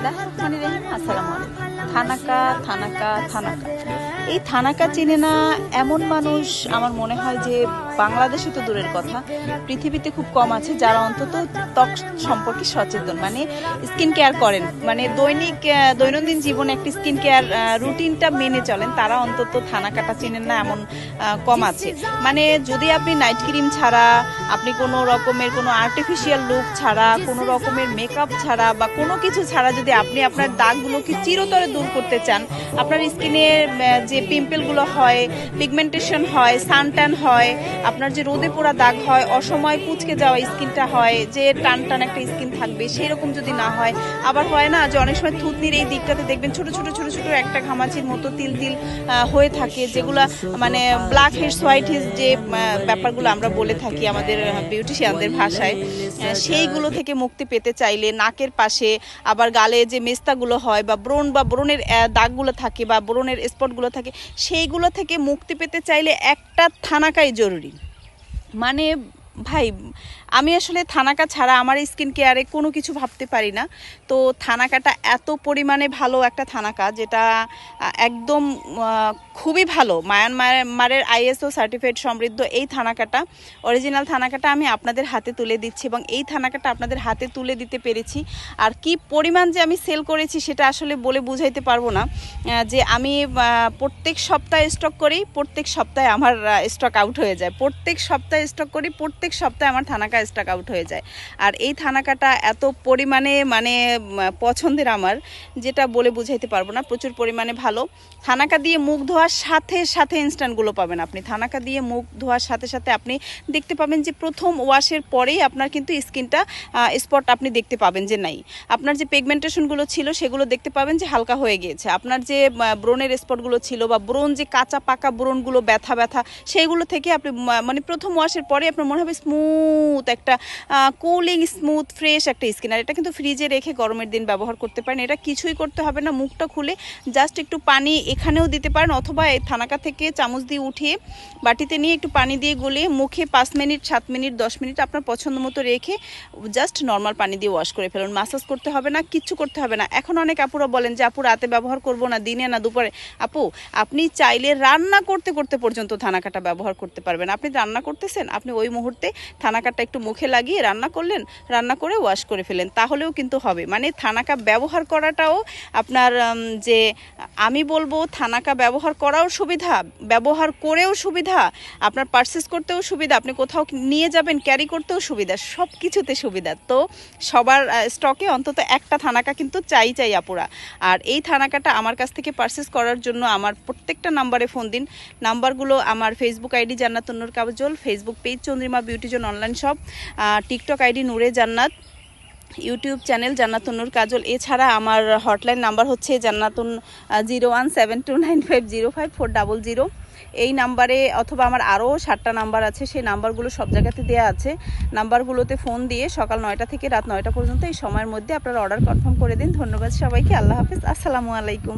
বিসমিল্লাহ রহমান রহিম আসসালামু আলাইকুম থানাকা থানাকা থানাকা এই থানাকা চিনে না এমন মানুষ আমার মনে হয় যে বাংলাদেশে তো দূরের কথা। পৃথিবীতে খুব কম আছে যারা অন্তত ত্বক সম্পর্কে সচেতন। মানে স্কিন কেয়ার করেন। মানে দৈনিক দৈনন্দিন জীবনে একটি স্কিন কেয়ার রুটিনটা মেনে চলেন। তারা অন্তত থানাকাটা চিনেন না, এমন কম আছে। মানে যদি আপনি নাইট ক্রিম ছাড়া, আপনি কোনো রকমের কোনো আর্টিফিশিয়াল লুক ছাড়া, কোনো রকমের মেকআপ ছাড়া বা কোনো কিছু ছাড়া যদি আপনি আপনার দাগগুলোকে চিরতরে দূর করতে চান, আপনার স্কিনের যে পিম্পলগুলো হয় পিগমেন্টেশন হয় সানট্যান হয়, আপনার যে রোদে পোড়া দাগ হয়, অসময় কুচকে যাওয়া স্কিনটা হয়, যে টান টান একটা স্কিন থাকবে সেই রকম যদি না হয়, আবার হয় না যে অনেক সময় থুতনির এই দিকটাতে দেখবেন ছোট ছোট ছোট ছোট একটা ঘামাচির মতো তিল তিল হয়ে থাকে, যেগুলা মানে ব্ল্যাক হেডস হোয়াইট হেডস যে ব্যাপারগুলো আমরা বলে থাকি আমাদের বিউটিশিয়ানদের ভাষায় সেইগুলো থেকে মুক্তি পেতে চাইলে নাকের পাশে আবার গালে যে মেস্তাগুলো হয় বা ব্রণ বা ব্রণের দাগগুলো থাকে বা ব্রণের স্পটগুলো থাকে সেইগুলো থেকে মুক্তি পেতে চাইলে একটা থানাকাই জরুরি। মানে ভাই আমি আসলে থানাকা ছাড়া আমার স্কিন কেয়ারে কোনো কিছু ভাবতে পারি না। তো থানাকাটা এত পরিমাণে ভালো একটা থানাকা যেটা একদম খুবই ভালো। মায়ানমারের আইএসও সার্টিফাইড সমৃদ্ধ এই থানাকাটা অরিজিনাল থানাকাটা আমি আপনাদের হাতে তুলে দিচ্ছি এবং এই থানাকাটা আপনাদের হাতে তুলে দিতে পেরেছি। আর কি পরিমাণ যে আমি সেল করেছি সেটা আসলে বলে বুঝাইতে পারব না যে আমি প্রত্যেক সপ্তাহে স্টক করি, প্রত্যেক সপ্তাহে আমার স্টক আউট হয়ে যায়। প্রত্যেক সপ্তাহে স্টক করি, প্রত্যেক সপ্তাহে আমার থানাকা স্টক আউট হয়ে যায়। আর এই থানাকাটা এত পরিমাণে মানে পছন্দের আমার, যেটা বলে বুঝাইতে পারব না, প্রচুর পরিমাণে ভালো। থানাকা দিয়ে মুখ ধোয়ার সাথে সাথে ইনস্ট্যান্টগুলো পাবেন আপনি। থানাকা দিয়ে মুখ ধোয়ার সাথে সাথে আপনি দেখতে পাবেন যে প্রথম ওয়াশের পরেই আপনার কিন্তু স্কিনটা স্পট আপনি দেখতে পাবেন যে নাই। আপনার যে পেগমেন্টেশনগুলো ছিল সেগুলো দেখতে পাবেন যে হালকা হয়ে গিয়েছে। আপনার যে ব্রণের স্পটগুলো ছিল বা ব্রণ যে কাঁচা পাকা ব্রণগুলো ব্যথা ব্যথা, সেইগুলো থেকে আপনি মানে প্রথম ওয়াশের পরে আপনার মনে হবে স্মুথ একটা কুলিং স্মুথ ফ্রেশ একটা স্কিন আর এটা কিন্তু ফ্রিজে রেখে গরমের দিন ব্যবহার করতে পারেন। এটা কিছুই করতে হবে না, মুখটা খুলে জাস্ট একটু পানি এখানেও দিতে পারেন অথবা থানাকা থেকে চামচ দিয়ে উঠিয়ে বাটিতে নিয়ে একটু পানি দিয়ে গলিয়ে মুখে পাঁচ মিনিট, সাত মিনিট, দশ মিনিট আপনার পছন্দ মতো রেখে জাস্ট নর্মাল পানি দিয়ে ওয়াশ করে ফেলুন। মাসাজ করতে হবে না, কিচ্ছু করতে হবে না। এখন অনেক আপুরা বলেন যে, আপু, রাতে ব্যবহার করব না, দিনে না, দুপুরে। আপু, আপনি চাইলে রান্না করতে করতে পর্যন্ত থানাকাটা ব্যবহার করতে পারবেন। আপনি রান্না করতেছেন, আপনি ওই মুহূর্তে থানাকাটা একটু মুখে লাগিয়ে রান্না করলেন, রান্না করে ওয়াশ করে ফেলেন। তাহলেও কিন্তু হবে। মানে থানাকা ব্যবহার করাটাও আপনার যে আমি বলব থানাকা ব্যবহার করাও সুবিধা, ব্যবহার করেও সুবিধা, আপনার পারচেস করতেও সুবিধা, আপনি কোথাও নিয়ে যাবেন ক্যারি করতেও সুবিধা সব কিছুতে সুবিধা। তো সবার স্টকে অন্তত একটা থানাকা কিন্তু চাই চাই আপুরা। আর এই থানাকাটা আমার কাছ থেকে পারচেস করার জন্য আমার প্রত্যেকটা নাম্বারে ফোন দিন। নাম্বারগুলো আমার Facebook ID Jannatunnur Kabjal Facebook page Chandrima beauty zone online shop TikTok ID Noore Jannat, YouTube channel জান্নাতুন্নুর কাজল। এছাড়া আমার হটলাইন নাম্বার হচ্ছে Jannatun zero one seven two nine five zero five four double zero. এই নাম্বারে অথবা আমার আরও সাতটা number আছে, সেই নাম্বারগুলো সব জায়গাতে দেওয়া আছে। নাম্বারগুলোতে ফোন দিয়ে সকাল নয়টা থেকে রাত নয়টা পর্যন্ত এই সময়ের মধ্যে আপনারা অর্ডার কনফার্ম করে দিন। ধন্যবাদ সবাইকে, আল্লাহ হাফিজ। আসসালামু আলাইকুম।